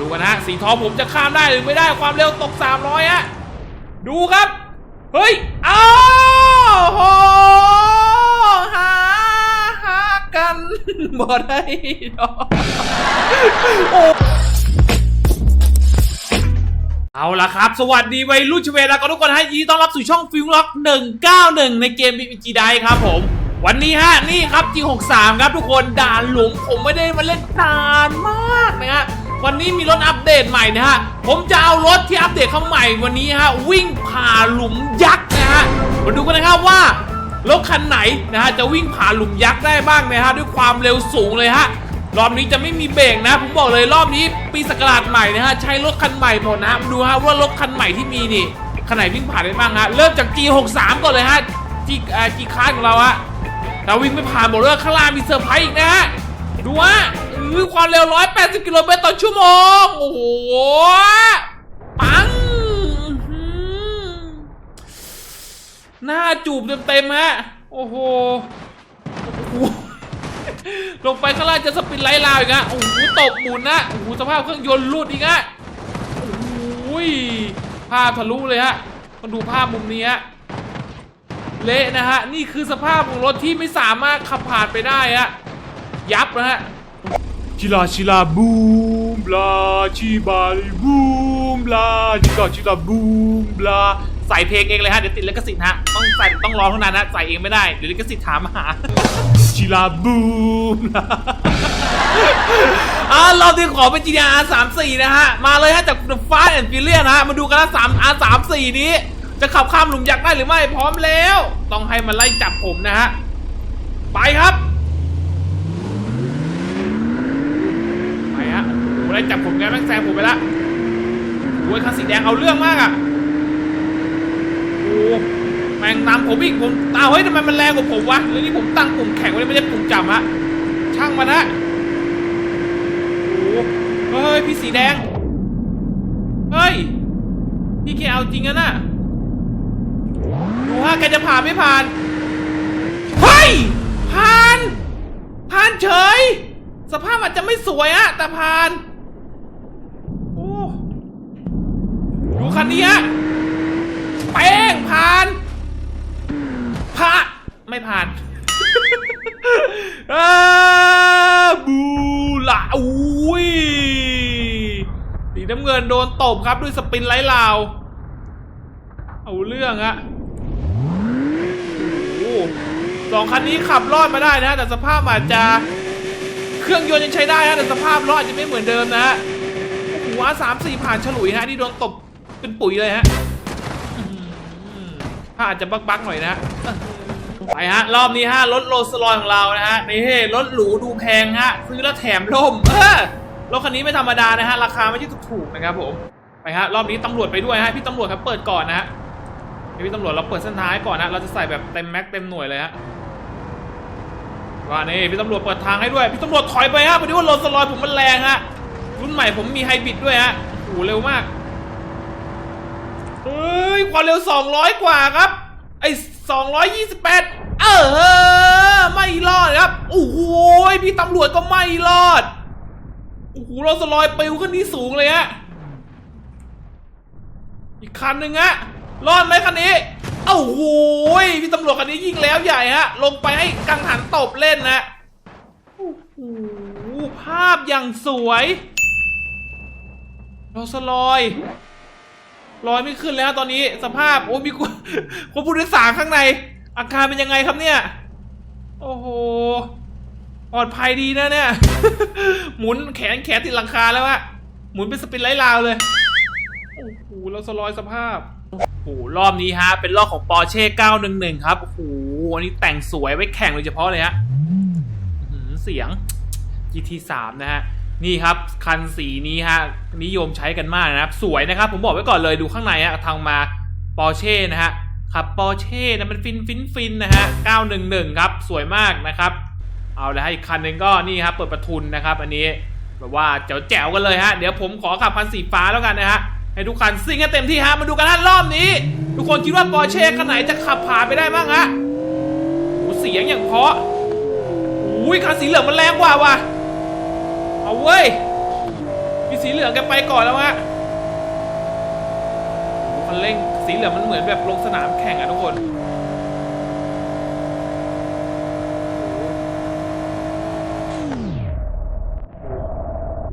ดูกันนะสีทองผมจะข้ามได้หรือไม่ได้ความเร็วตก 300ฮะดูครับ เฮ้ยอ้าวโหหาหากันบ่ได้ดอกโอ้เอาละครับ สวัสดีวัยรุ่นชเวลากันทุกคนฮะยินดีต้อนรับสู่ช่องฟิลล็อก 191 ในเกม BBG ได้ครับผม วันนี้ฮะ นี่ครับ G63 ครับทุกคนด่านหลุมผมไม่ได้มาเล่นนานมากนะฮะ วันนี้มีรถอัปเดตใหม่นะฮะ ผมจะเอารถที่อัปเดตเข้าใหม่วันนี้ฮะ วิ่งผ่าหลุมยักษ์นะฮะ มาดูกันนะครับว่ารถคันไหนนะฮะจะวิ่งผ่าหลุมยักษ์ได้บ้างนะฮะด้วยความเร็วสูงเลยฮะรอบนี้จะไม่มีเบรกนะ ผมบอกเลยรอบนี้ปีสกราชใหม่นะฮะใช้รถคันใหม่หมดนะฮะมาดูฮะว่ารถคันใหม่ที่มีนี่คันไหนวิ่งผ่านได้บ้างฮะเริ่มจาก G63 ก่อนเลยฮะ G อ่า G คาร์ของเราฮะเราวิ่งไม่ผ่านบอกเลยข้างล่างมีเซอร์ไพรส์อีกนะฮะดูฮะอื้อ ความเร็ว 180 กิโลเมตรต่อชั่วโมง โอ้โห ปัง หน้าจูบเต็มๆฮะ โอ้โห้ลงไปข้างล่างจะสปินไล่ลาวอีกอะโอ้โห ตบหมุนนะ โอ้โห สภาพเครื่องยนต์รุดอีกอะโอ้โหภาพทะลุเลยฮะมาดูภาพมุมนี้ฮะเละนะฮะ นี่คือสภาพของรถที่ไม่สามารถขับผ่านไปได้ฮะ ยับนะฮะ ชิลาชิลาบูมบลาชิบาลีบูมบลาชิลาชิลาบูมบลาใส่เพลงเองเลยฮะเดี๋ยวติดลิขสิทธิ์ฮะต้องใส่ต้องร้องเท่านั้นนะใส่เองไม่ได้เดี๋ยวลิขสิทธิ์ถามหาชิลาบูมอ่ารอบที่ขอเป็น GTR 34นะฮะ มาเลยฮะจาก The Fast and Furious นะฮะ มาดูกันนะ3 R 3 4นี้ จะขับข้ามหลุมยักษ์ได้หรือไม่พร้อมแล้ว ต้องให้มันไล่จับผมนะฮะ ไปครับ ไปฮะโอ้โหไล่จับผมไงแม่งแซงผมไปละโอ้ยคันสีแดงเอาเรื่องมากอะโอ้แม่งตามผมอีกผมตาเฮ้ยทำไมมันแรงกว่าผมวะหรือนี่ผมตั้งปุ่มแข็งไว้ไม่ได้ปุ่มจับฮะช่างมันฮะโอ้เฮ้ยพี่สีแดงเฮ้ยพี่แกเอาจริงอะน่ะดูฮะแกจะผ่านไม่ผ่านเฮ้ยผ่าน ผ่านเฉย สภาพอาจจะไม่สวยอะแต่ผ่าน โอ้ ดูคันนี้ฮะแป้งผ่านผ่านไม่ผ่านออบูละอุ้ยสีน้ำเงินโดนตบครับด้วยสปินไร้ลาว เอาเรื่องอะโอ้สองคันนี้ขับรอดมาได้นะ แต่สภาพอาจจะเครื่องยนต์ยังใช้ได้ฮะแต่สภาพรอาจะไม่เหมือนเดิมนะฮะโอ้โหสามสี่ผ่านฉลุยฮะนี่โดนตบ เป็นปุ๋ยเลยฮะถ้าอาจจะบักๆหน่อยนะไปฮะ รอบนี้ฮะ รถโรลส์รอยของเรานะฮะ นี่รถหรูดูแพงฮะ ซื้อแล้วแถมร่ม เออรถคันนี้ไม่ธรรมดานะฮะ ราคาไม่ใช่ถูกๆนะครับผม ไปฮะ รอบนี้ตำรวจไปด้วยฮะ พี่ตำรวจครับเปิดก่อนนะฮะพี่ตำรวจเราเปิดเส้นท้ายก่อนนะ เราจะใส่แบบเต็มแม็กเต็มหน่วยเลยฮะว่านี่พี่ตำรวจเปิดทางให้ด้วย พี่ตำรวจถอยไปฮะพอดีว่าโรลส์รอยผมมันแรงฮะ รุ่นใหม่ผมมีไฮบริดด้วยฮะโอ้เร็วมาก เฮ้ย ความเร็ว 200 กว่าครับ ไอ้228 เออ ไม่รอดครับ โอ้โห พี่ตำรวจก็ไม่รอด โอ้โหเราสลอยปิวขึ้นที่สูงเลยฮะ อีกคันหนึ่งฮะ รอดไหมคันนี้โอ้โหพี่ตำรวจคันนี้ยิงแล้วใหญ่ฮะ ลงไปให้กังหันตบเล่นนะโอ้โหภาพอย่างสวยเราสลอย ลอยไม่ขึ้นแล้วตอนนี้สภาพโอ้มีคนคนผู้โดยสารข้างใน อาการเป็นยังไงครับเนี่ย โอ้โหปลอดภัยดีนะเนี่ย หมุนแขนแขนติดหลังคาแล้วอะหมุนเป็นสปินไล่ลาวเลย โอ้โหเราสลอยสภาพ โอ้โหรอบนี้ฮะ เป็นรอบของปอร์เช่911 ครับโอ้โหอันนี้แต่งสวยไว้แข่งโดยเฉพาะเลยฮะเสียง GT3 นะฮะ นี่ครับคันสีนี้ฮะนิยมใช้กันมากนะครับ สวยนะครับ ผมบอกไว้ก่อนเลยดูข้างในฮะทางมาปอร์เช่นะฮะขับปอร์เช่นะมันฟินฟินฟินนะฮะ 911 ครับ สวยมากนะครับ เอาเลยฮะอีกคันหนึ่งก็นี่ครับเปิดประทุนนะครับ อันนี้แบบว่าแจ๋วแจ๋วๆกันเลยฮะ เดี๋ยวผมขอขับคันสีฟ้าแล้วกันนะฮะให้ทุกคันซิ่งกันเต็มที่ฮะ มาดูกันฮะรอบนี้ ทุกคนคิดว่าปอร์เช่คันไหนจะขับผ่านไปได้บ้างฮะโอ้เสียงอย่างเพาะอุ้ยคันสีเหลืองมันแรงกว่าว่ะ เว้ย มีสีเหลืองแกไปก่อนแล้วฮะโอ้โหคันเร่งสีเหลืองมันเหมือนแบบลงสนามแข่งอะทุกคน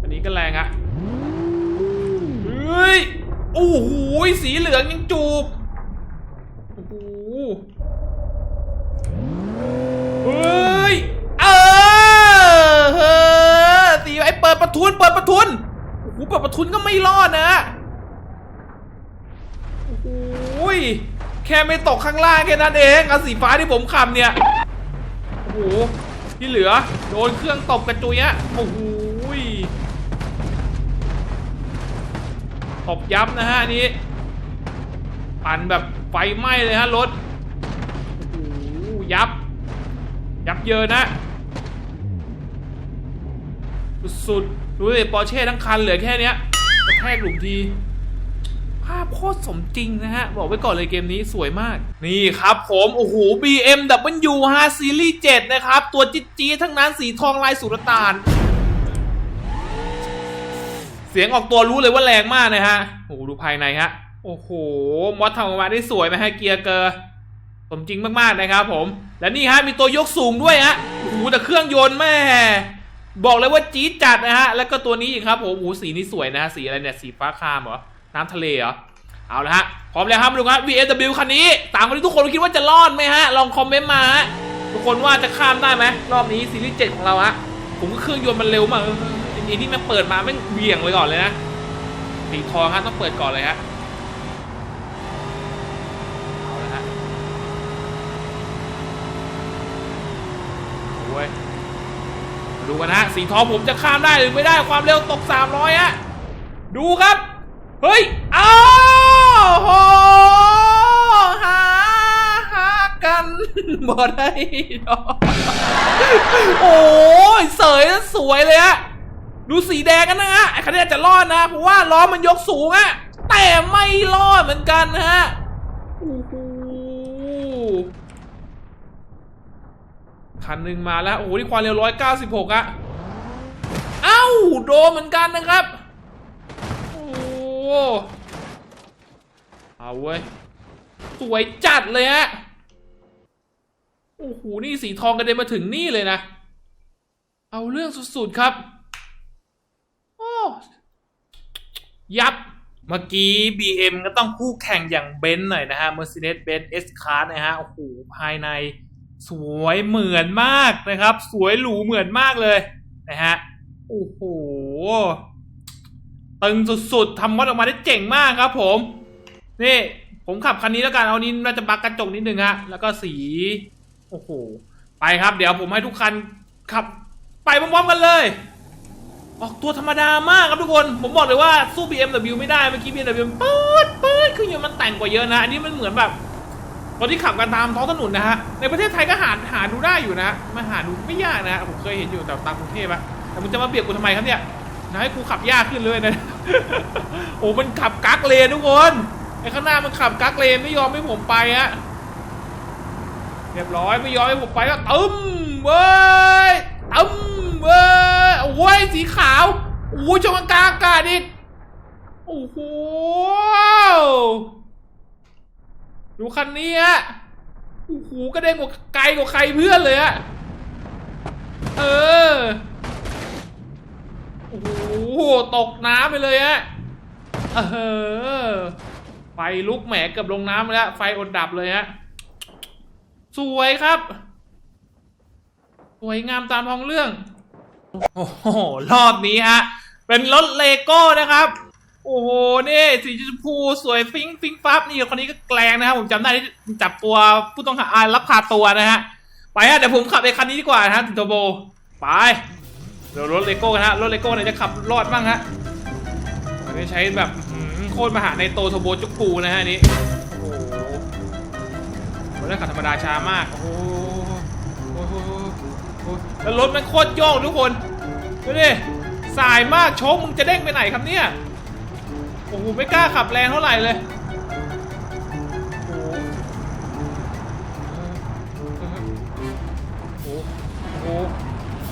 อันนี้ก็แรงอะเฮ้ย โอ้โห สีเหลืองยังจูบ โอ้โห เฮ้ย เออเฮ้อสีไอ้เปิดประทุน เปิดประทุน โอ้โหเปิดประทุนก็ไม่รอดนะโอ้โหแค่ไม่ตกข้างล่างแค่นั้นเองเอาสีฟ้าที่ผมขับเนี่ย โอ้โห ที่เหลือ โดนเครื่องตบกระจุยอะโอ้โหตบยับนะฮะนนี้ปั่นแบบไฟไหม้เลยฮะรถ โอ้โห ยับ ยับเยินนะ สุดๆ ดูสิปอร์เช่ทั้งคันเหลือแค่เนี้ยกระแทกหลุมทีภาพโคตรสมจริงนะฮะ บอกไว้ก่อนเลยเกมนี้สวยมาก นี่ครับผมโอ้โห BMW 5 Series 7 นะครับ ตัวจิ๊ดจี๊ดทั้งนั้นสีทองลายสุรตาน เสียงออกตัวรู้เลยว่าแรงมากนะฮะโอ้โหดูภายในฮะ โอ้โห มอสทำออกมาได้สวยไหมฮะเกียร์เกอร์สมจริงมากๆนะครับผม และนี่ฮะมีตัวยกสูงด้วยฮะโอ้โหแต่เครื่องยนต์แม่ บอกเลยว่าจี๊ดจัดนะฮะ แล้วก็ตัวนี้อีกครับผมโอ้โหสีนี้สวยนะฮะ สีอะไรเนี่ย สีฟ้าครามเหรอ น้ำทะเลเหรอ เอาละฮะ พร้อมแล้วครับดูครับ VSW คันนี้ตามกันที่ทุกคนคิดว่าจะรอดไหมฮะ ลองคอมเมนต์มาฮะ ทุกคนว่าจะข้ามได้ไหมรอบนี้ซีรีส์เจ็ดของเราฮะ ผมก็เครื่องยนต์มันเร็วมากอันนี้ม่งเปิดมาแม่งเบี่ยงเลยก่อนเลยนะ สีทองฮะต้องเปิดก่อนเลยฮะ เอาละฮะโอ้ยมา ดูกันฮะสีทองผมจะข้ามได้หรือไม่ได้ความเร็วตก 300ฮะดูครับ เฮ้ยอ้าวโหหาหากันบ่ได้ดอกโอ้ยเสยแล้วสวยเลยฮะดูสีแดงกันนะฮะไอ้คันนี้จะรอดนะเพราะว่าล้อมันยกสูงอะแต่ไม่รอดเหมือนกันนะฮะโอ้โห คันหนึ่งมาแล้ว โอ้โหที่ความเร็วร้อยเก้าสิบหกอะเอ้า โดนเหมือนกันนะครับ โอ้เอาเว้ย สวยจัดเลยฮะ โอ้โห นี่สีทองกระเด็นมาถึงนี่เลยนะ เอาเรื่องสุดๆครับ โอ้ ยับเมื่อกี้ BM ก็ต้องคู่แข่งอย่างเบนซ์หน่อยนะฮะ Mercedes-Benz S-Class นะฮะ โอ้โห ภายใน สวยเหมือนมากนะครับ สวยหรูเหมือนมากเลยนะฮะโอ้โหตึงสุดๆทำมอดออกมาได้เจ๋งมากครับ ผม นี่ผมขับคันนี้แล้วกันเอานี้น่าจะบักกระจกนิดนึงฮะแล้วก็สีโอ้โหไปครับ เดี๋ยวผมให้ทุกคันขับ ไปพร้อมๆกันเลย ออกตัวธรรมดามากครับทุกคน ผมบอกเลยว่าสู้ BMW ไม่ได้เมื่อกี้ BMW ปื๊ดปื๊ดคืออยังมันแต่งกว่าเยอะนะอันนี้มันเหมือนแบบ รถที่ขับกันตามท้องถนนนะฮะ ในประเทศไทยก็หาหาดูได้อยู่นะมาหาดูไม่ยากนะ ผมเคยเห็นอยู่แต่ตามกรุงเทพอะแต่มึงจะมาเบียดกูทำไมครับเนี่ยนะให้กูขับยากขึ้นเลยนะ โอ้มันขับกักเลนทุกคนไอ้ข้างหน้ามันขับกักเลนไม่ยอมให้ผมไปฮะเรียบร้อยไม่ยอมให้ผมไปแล้วตึ้มเว้ยตึ้มเว้ยโอ้ยสีขาวโอ้ยชมกลางอากาศอีกโอ้โห ดูคันนี้ฮะโอ้โหกระเด็นกว่าไกลกว่าใครเพื่อนเลยอะเออ โอ้โห ตกน้ำไปเลยฮะ เออ ไฟลุกแหมเกือบลงน้ำไปแล้ว ไฟอดดับเลยฮะ สวยครับ สวยงามตามท้องเรื่อง โอ้โห รอบนี้ฮะ เป็นรถเลโก้นะครับ โอ้โหนี่สีชมพูสวยฟิงฟิงฟับนี่คนนี้ก็แกลงนะครับผมจำได้ที่จับตัวผู้ต้องหาอารับพาตัวนะฮะไปฮะเดี๋ยวผมขับไอ้คันนี้ดีกว่านะฮะติโตโบไปเดี๋ยวรถเลโก้กันฮะรถเลโก้เนี่ยจะขับรอดบ้างฮะอันนี้ใช้แบบโคตรมหาในโตโทโบจุกปูนะฮะนี้โอ้โหรื่องขับธรรมดาช้ามากโอ้โหโอ้โหโอ้โหแล้วรถมันโคตรโยกทุกคนดูดิสายมากโชคมึงจะเด้งไปไหนครับเนี่ย โอ้โหไม่กล้าขับแรงเท่าไหร่เลยโอ้โห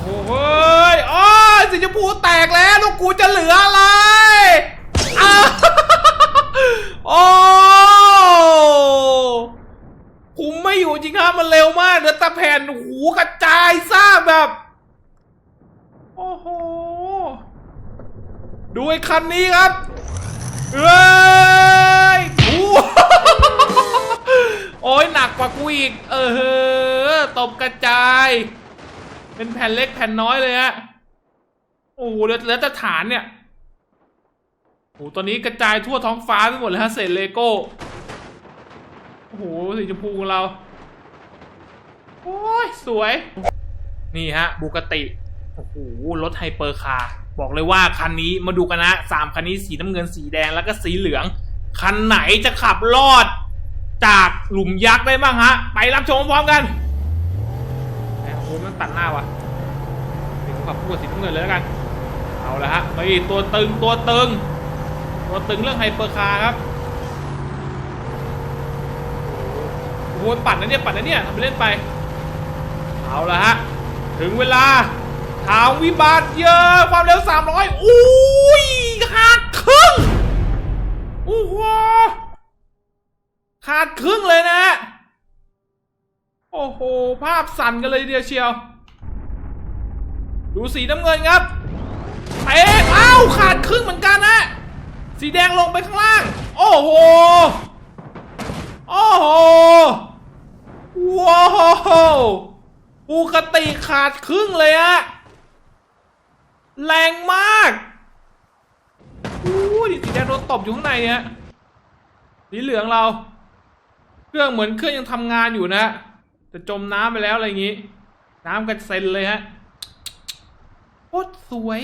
โอ้โหโอ้ยอ้อสีชมพูแตกแล้วแล้วกูจะเหลืออะไรอ้าวโอ้คุมไม่อยู่จริงครับมันเร็วมากเหลือต่แผ่นหูกระจายซ่าแบบ โอ้โหดูไอ้คันนี้ครับ เอ้ยโอ้โอ้ยหนักกว่ากูอีก เออเฮ้อตบกระจาย เป็นแผ่นเล็กแผ่นน้อยเลยฮะ โอ้โหเหลือเหลือแต่ฐานเนี่ยโอ้โหตอนนี้กระจายทั่วท้องฟ้าไปหมดเลยฮะเศษเลโก้ โอ้โหสีชมพูของเรา โอ้ย สวย นี่ฮะ บูกติ โอ้โห รถไฮเปอร์คาร์ บอกเลยว่าคันนี้มาดูกันนะสามคันนี้สีน้ำเงินสีแดงแล้วก็สีเหลือง คันไหนจะขับรอด จากหลุมยักษ์ได้บ้างฮะ ไปรับชมพร้อมกันแหมโอ้ยมันตัดหน้าว่ะเดี๋ยวขับพูดสีน้ำเงินเลยแล้วกัน เอาละฮะมาอีกตัวตึงตัวตึง ตัวตึงเรื่องไฮเปอร์คาร์ครับโอ้โหปัดนะเนี่ยปัดนะเนี่ยทำไปเล่นไป เอาละฮะถึงเวลา ทางวิบากเยอะความเร็ว 300 อุ้ยขาดครึ่งโอ้โหขาดครึ่งเลยนะ โอ้โห ภาพสั่นกันเลยเดียวเชียว ดูสีน้ำเงินครับเอ๊ะอ้าวขาดครึ่งเหมือนกันนะ สีแดงลงไปข้างล่าง โอ้โห โอ้โห ว้าวปกติขาดครึ่งเลยอะ แรงมากอู้ดิสีแดงโดนตบอยู่ข้างในฮะสีเหลืองเรา เครื่องเหมือนเครื่องยังทำงานอยู่นะจะจมน้ำไปแล้วอะไรอย่างงี้ น้ำกระเซ็นเลยฮะโคตรสวย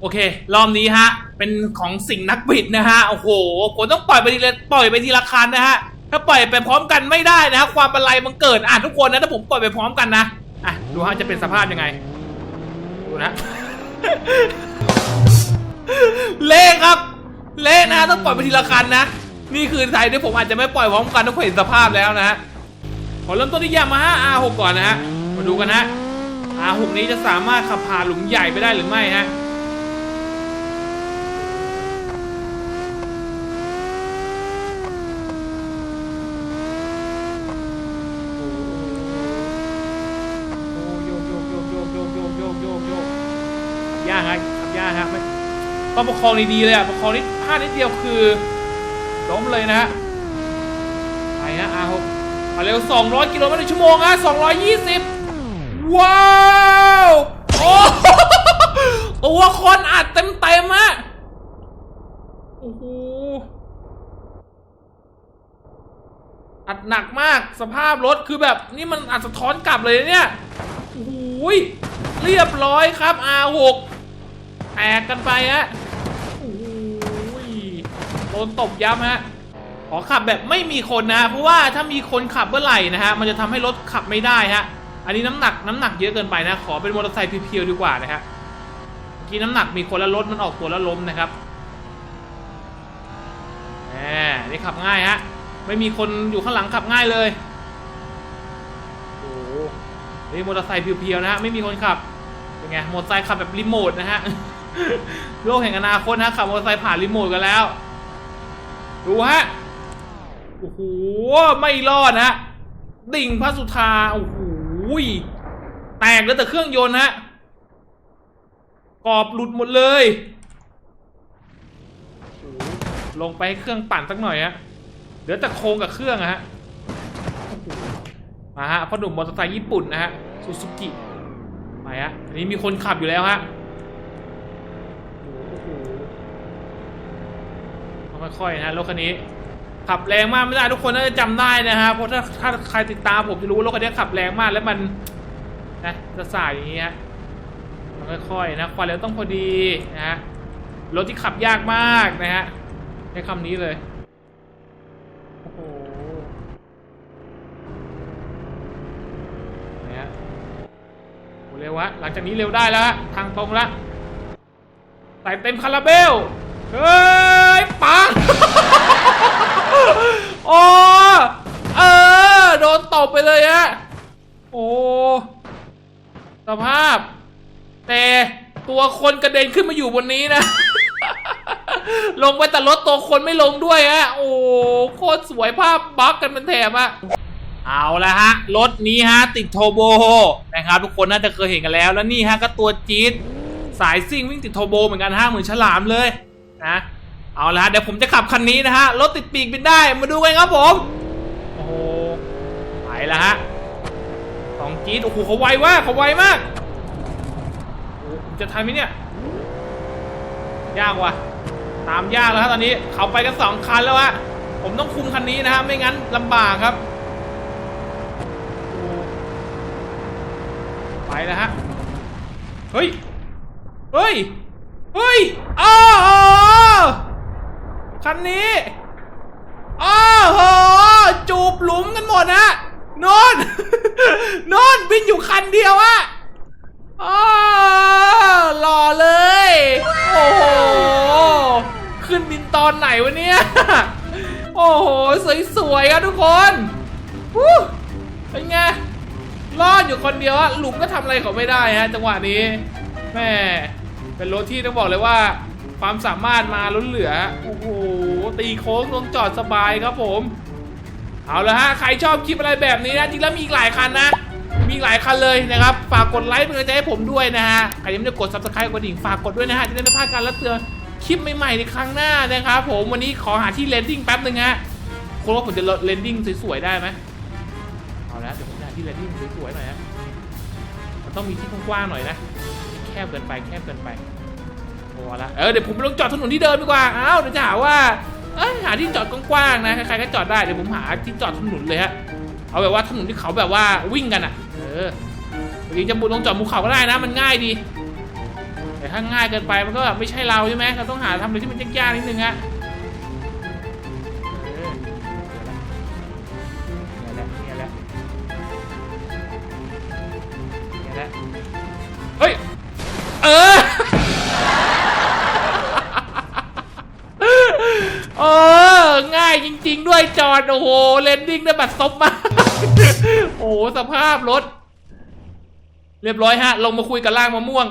โอเค รอบนี้ฮะ เป็นของสิ่งนักบิดนะฮะ โอ้โหผมต้องปล่อยไปทีละปล่อยไปทีละคันนะฮะ ถ้าปล่อยไปพร้อมกันไม่ได้นะฮะความบันไลมันเกิดอะทุกคนนะถ้าผมปล่อยไปพร้อมกันนะ อะ ดูฮะจะเป็นสภาพยังไง ดูนะ เละครับ เละนะต้องปล่อยไปทีละคันนะ นี่คือไทยที่ผมอาจจะไม่ปล่อยพร้อมกันต้องเห็นสภาพแล้วนะฮะขอเริ่มต้นที่ยามาฮ่า R6 ก่อนนะฮะ มาดูกันนะ R6 นี้จะสามารถขับผ่านหลุมใหญ่ไปได้หรือไม่ฮะ ยากฮะขับยากฮะไม่ต้องประคองดีๆเลยอะประคองนิดพลาดนิดเดียวคือล้มเลยนะฮะไปฮะ R6 มาเร็ว 200 กิโลเมตรต่อชั่วโมงฮะ220 ว้าวโอ้ตัวคนอัดเต็มๆฮะโอ้โหอัดหนักมากสภาพรถคือแบบนี่มันอัดสะท้อนกลับเลยเนี่ยโอ้โหยเรียบร้อยครับ R6 แตกกันไปฮะโอ้โหยโดนตบยับฮะขอขับแบบไม่มีคนนะฮะเพราะว่าถ้ามีคนขับเมื่อไหร่นะฮะมันจะทำให้รถขับไม่ได้ฮะอันนี้น้ำหนักน้ำหนักเยอะเกินไปนะขอเป็นมอเตอร์ไซค์เพียวๆดีกว่านะฮะเมื่อกี้น้ำหนักมีคนแล้วรถมันออกตัวแล้วล้มนะครับแหมนี่ขับง่ายฮะไม่มีคนอยู่ข้างหลังขับง่ายเลยโอ้โหนี่มอเตอร์ไซค์เพียวๆนะฮะไม่มีคนขับเป็นไงมอเตอร์ไซค์ขับแบบรีโมทนะฮะ โลกแห่งอนาคตนะขับมอเตอร์ไซค์ผ่านรีโมทกันแล้ว ดูฮะ โอ้โห ไม่รอดนะดิ่งพระสุธา โอ้โห แตกแล้วแต่เครื่องยนต์ฮะ กรอบหลุดหมดเลย ลงไปให้เครื่องปั่นสักหน่อยฮะ เหลือแต่โครงกับเครื่องอะฮะมาฮะพ่อหนุ่มมอเตอร์ไซค์ญี่ปุ่นนะฮะ ซูซูกิ ไปฮะ อันนี้มีคนขับอยู่แล้วฮะโอ้โหเอา ค่อยๆนะรถคันนี้ ขับแรงมากไม่ได้ทุกคนน่าจะจำได้นะฮะเพราะถ้าถ้าใครติดตามผมจะรู้ว่ารถคันนี้ขับแรงมากแล้วมันนะจะสายอย่างนี้ฮะมันค่อยๆนะความเร็วต้องพอดีนะฮะรถที่ขับยากมากนะฮะใช้คำนี้เลยโอ้โหไหนฮะเร็ววะหลังจากนี้เร็วได้แล้วทางตรงละใส่เต็มคาราเบล เฮ้ยปังโอ้เออ โดนตบไปเลยฮะ โอ้ สภาพ แต่ตัวคนกระเด็นขึ้นมาอยู่บนนี้นะ ลงไปแต่รถตัวคนไม่ลงด้วยฮะ โอ้โคตรสวยภาพบักกันเป็นแถบอะเอาละฮะ รถนี้ฮะ ติดโทโบนะครับ ทุกคนน่าจะเคยเห็นกันแล้ว แล้วนี่ฮะ ก็ตัวจี๊ดสายซิ่งวิ่งติดโทโบเหมือนกันฮะเหมือนฉลามเลย นะเอาละเดี๋ยวผมจะขับคันนี้นะฮะรถติดปีกบินได้มาดูกันครับผมโอ้โหไปแล้วฮะสองจี๊ดโอ้โหเขาไวมากเขาไวมากโอ้จะทันไหมเนี่ยยากว่ะตามยากแล้วครับตอนนี้เขาไปกันสองคันแล้วฮะผมต้องคุมคันนี้นะฮะไม่งั้นลำบากครับไปแล้วฮะเฮ้ยเฮ้ยเฮ้ยอ้า คันนี้อ้าวโหจูบหลุมกันหมดฮะนนนนบินอยู่คันเดียวอะอ้าวหล่อเลย โอ้โห ขึ้นบินตอนไหนวะเนี่ย โอ้โห สวยๆครับทุกคนวู้เป็นไง รอดอยู่คนเดียวอะหลุมก็ทำอะไรเขาไม่ได้ฮะจังหวะนี้ แม่ เป็นรถที่ต้องบอกเลยว่า ความสามารถมาล้นเหลือ โอ้โห ตีโค้งลงจอดสบายครับผม เอาละฮะ ใครชอบคลิปอะไรแบบนี้นะ จริงแล้วมีอีกหลายคันนะ มีหลายคันเลยนะครับ ฝากกดไลค์เป็นกำลังใจให้ผมด้วยนะฮะ ใครยังไม่ได้กด subscribe กดดิ่งฝากกดด้วยนะฮะ จะได้ไม่พลาดการรับเตือนคลิปใหม่ๆในครั้งหน้านะครับผม วันนี้ขอหาที่เลนดิ้งแป๊บหนึ่งฮะคุณว่าผมจะเลนดิ้งสวยๆได้ไหมเอาละเดี๋ยวผมหาที่เลนดิ้งสวยๆหน่อยฮะมันต้องมีที่กว้างๆหน่อยนะ แคบเกินไปแคบเกินไป พอละเออเดี๋ยวผมไปลงจอดถนนที่เดิมดีกว่าอ้าวเดี๋ยวจะหาว่าเอ้ยหาที่จอดกว้างๆนะใครๆก็จอดได้เดี๋ยวผมหาที่จอดถนนเลยฮะเอาแบบว่าถนนที่เขาแบบว่าวิ่งกันอะ เออจริงจะบุลงจอดภูเขาก็ได้นะ มันง่ายดี แต่ถ้าง่ายเกินไปมันก็แบบไม่ใช่เราใช่ไหมเราต้องหาทำอะไรที่มันยากๆนิดนึงฮะ ริง ๆ ด้วยจอดโอ้โหเลนดิ้งได้บัดซบมาก โอ้โหสภาพรถ เรียบร้อยฮะ ลงมาคุยกับล่างมะม่วง